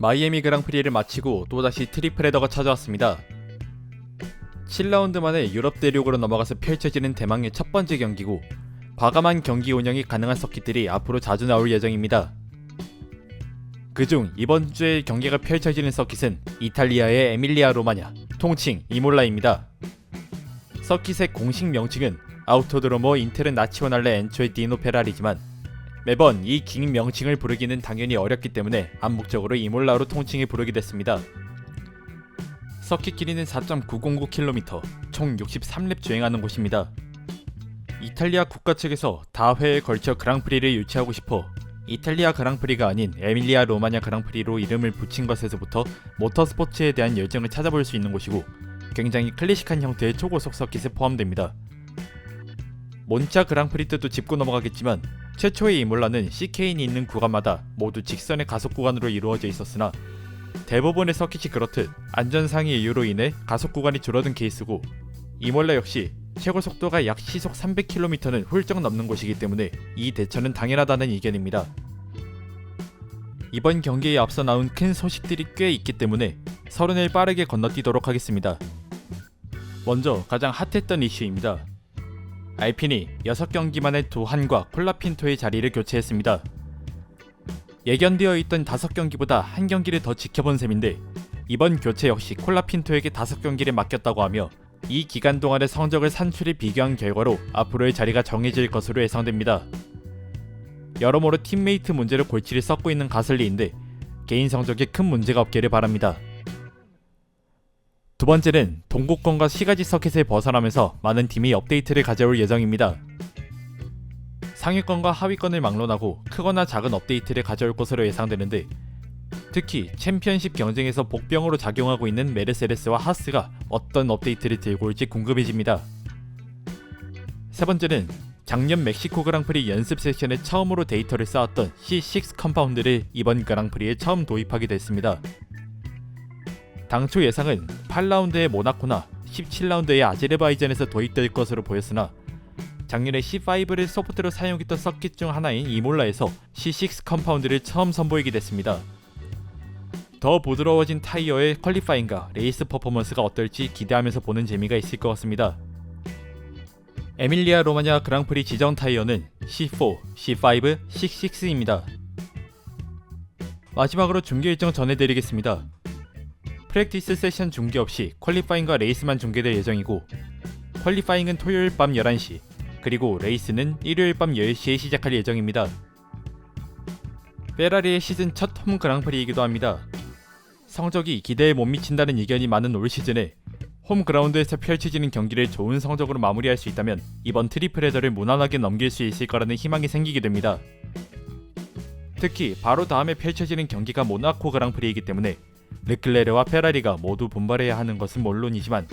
마이애미 그랑프리를 마치고 또다시 트리플 헤더가 찾아왔습니다. 7라운드 만에 유럽 대륙으로 넘어가서 펼쳐지는 대망의 첫 번째 경기고 과감한 경기 운영이 가능한 서킷들이 앞으로 자주 나올 예정입니다. 그중 이번 주에 경기가 펼쳐지는 서킷은 이탈리아의 에밀리아 로마냐, 통칭 이몰라입니다. 서킷의 공식 명칭은 아우토드로모 인테르 나치오날레 엔초의 디노 페라리지만 매번 이 긴 명칭을 부르기는 당연히 어렵기 때문에 암묵적으로 이몰라로 통칭해 부르게 됐습니다. 서킷 길이는 4.909km, 총 63렙 주행하는 곳입니다. 이탈리아 국가 측에서 다회에 걸쳐 그랑프리를 유치하고 싶어 이탈리아 그랑프리가 아닌 에밀리아 로마냐 그랑프리로 이름을 붙인 것에서부터 모터스포츠에 대한 열정을 찾아볼 수 있는 곳이고 굉장히 클래식한 형태의 초고속 서킷에 포함됩니다. 몬차 그랑프리 때도 짚고 넘어가겠지만 최초의 이몰라는 CK인이 있는 구간마다 모두 직선의 가속 구간으로 이루어져 있었으나 대부분의 서킷이 그렇듯 안전상의 이유로 인해 가속 구간이 줄어든 케이스고 이몰라 역시 최고 속도가 약 시속 300km는 훌쩍 넘는 곳이기 때문에 이 대처는 당연하다는 의견입니다. 이번 경기에 앞서 나온 큰 소식들이 꽤 있기 때문에 서른을 빠르게 건너뛰도록 하겠습니다. 먼저 가장 핫했던 이슈입니다. 알핀이 6경기 만에 도한과 콜라핀토의 자리를 교체했습니다. 예견되어 있던 5경기보다 한 경기를 더 지켜본 셈인데 이번 교체 역시 콜라핀토에게 5경기를 맡겼다고 하며 이 기간 동안의 성적을 산출해 비교한 결과로 앞으로의 자리가 정해질 것으로 예상됩니다. 여러모로 팀메이트 문제로 골치를 썩고 있는 가슬리인데 개인 성적에 큰 문제가 없기를 바랍니다. 두 번째는 동국권과 시가지 서킷을 벗어나면서 많은 팀이 업데이트를 가져올 예정입니다. 상위권과 하위권을 막론하고 크거나 작은 업데이트를 가져올 것으로 예상되는데 특히 챔피언십 경쟁에서 복병으로 작용하고 있는 메르세데스와 하스가 어떤 업데이트를 들고 올지 궁금해집니다. 세 번째는 작년 멕시코 그랑프리 연습 세션에 처음으로 데이터를 쌓았던 C6 컴파운드를 이번 그랑프리에 처음 도입하게 됐습니다. 당초 예상은 8라운드의 모나코나 17라운드의 아제르바이잔에서 도입될 것으로 보였으나 작년에 C5를 소프트로 사용했던 서킷 중 하나인 이몰라에서 C6 컴파운드를 처음 선보이게 됐습니다. 더 부드러워진 타이어의 퀄리파잉과 레이스 퍼포먼스가 어떨지 기대하면서 보는 재미가 있을 것 같습니다. 에밀리아 로마냐 그랑프리 지정 타이어는 C4, C5, C6입니다. 마지막으로 중계 일정 전해드리겠습니다. 프랙티스 세션 중계 없이 퀄리파잉과 레이스만 중계될 예정이고 퀄리파잉은 토요일 밤 11시 그리고 레이스는 일요일 밤 10시에 시작할 예정입니다. 페라리의 시즌 첫 홈 그랑프리이기도 합니다. 성적이 기대에 못 미친다는 의견이 많은 올 시즌에 홈 그라운드에서 펼쳐지는 경기를 좋은 성적으로 마무리할 수 있다면 이번 트리플 헤더를 무난하게 넘길 수 있을 거라는 희망이 생기게 됩니다. 특히 바로 다음에 펼쳐지는 경기가 모나코 그랑프리이기 때문에 르클레르와 페라리가 모두 분발해야 하는 것은 물론이지만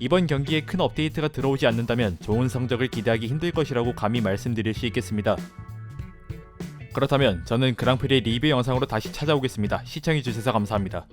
이번 경기에 큰 업데이트가 들어오지 않는다면 좋은 성적을 기대하기 힘들 것이라고 감히 말씀드릴 수 있겠습니다. 그렇다면 저는 그랑프리 리뷰 영상으로 다시 찾아오겠습니다. 시청해주셔서 감사합니다.